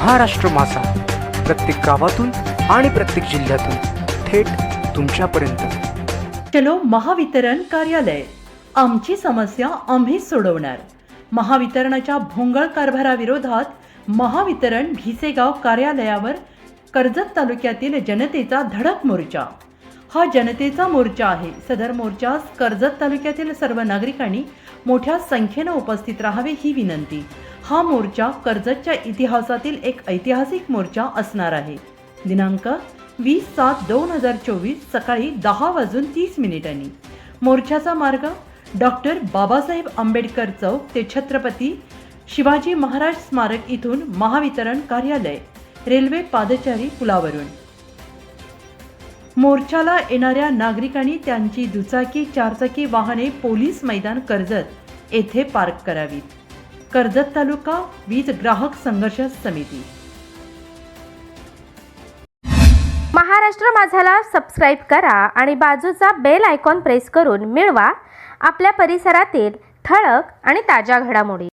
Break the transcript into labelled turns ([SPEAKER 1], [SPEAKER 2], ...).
[SPEAKER 1] महाराष्ट्र मासा प्रत्येक गावातून आणि प्रत्येक जिल्ह्यातून थेट तुमच्यापर्यंत.
[SPEAKER 2] चलो महावितरण कार्यालय. आमची समस्या आम्हीच सोडवणार. महावितरणाच्या भोंगळ कारभाराविरोधात महावितरण भिसेगाव कार्यालयावर कर्जत तालुक्यातील जनतेचा धडक मोर्चा. हा जनतेचा मोर्चा आहे. सदर मोर्चास कर्जत तालुक्यातील सर्व नागरिकांनी मोठ्या संख्येनं उपस्थित राहावे ही विनंती. हा मोर्चा कर्जतच्या इतिहासातील एक ऐतिहासिक मोर्चा असणार आहे. दिनांक वीस सात दोन हजार चोवीस सकाळी दहा वाजून तीस मिनिटांनी. मोर्चाचा मार्ग डॉक्टर बाबासाहेब आंबेडकर चौक ते छत्रपती शिवाजी महाराज स्मारक इथून महावितरण कार्यालय रेल्वे पादचारी पुलावरून. मोर्चाला येणाऱ्या नागरिकांनी त्यांची दुचाकी चारचाकी वाहने पोलीस मैदान कर्जत येथे पार्क करावीत. कर्जत तालुका वीज ग्राहक संघर्ष समिती.
[SPEAKER 3] महाराष्ट्र माझाला सबस्क्राईब करा आणि बाजूचा बेल आयकॉन प्रेस करून मिळवा आपल्या परिसरातील ठळक आणि ताज्या घडामोडी.